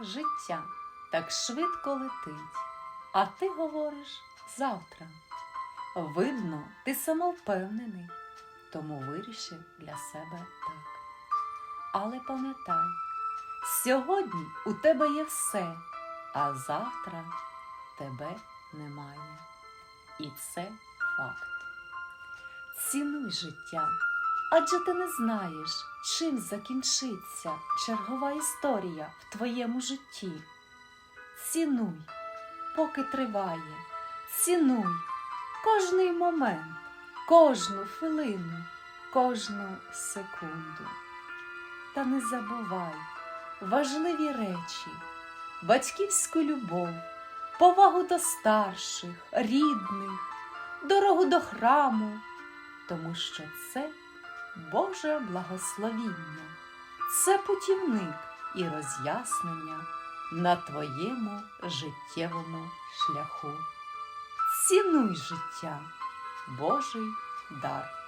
Життя так швидко летить, а ти говориш завтра. Видно, ти самовпевнений, тому вирішив для себе так. Але пам'ятай, сьогодні у тебе є все, а завтра тебе немає. І це факт. Цінуй життя, адже ти не знаєш, чим закінчиться чергова історія в твоєму житті. Цінуй, поки триває, цінуй кожний момент, кожну хвилину, кожну секунду. Та не забувай важливі речі, батьківську любов, повагу до старших, рідних, дорогу до храму, тому що це Боже благословіння, це путівник і роз'яснення на твоєму життєвому шляху. Цінуй життя, Божий дар.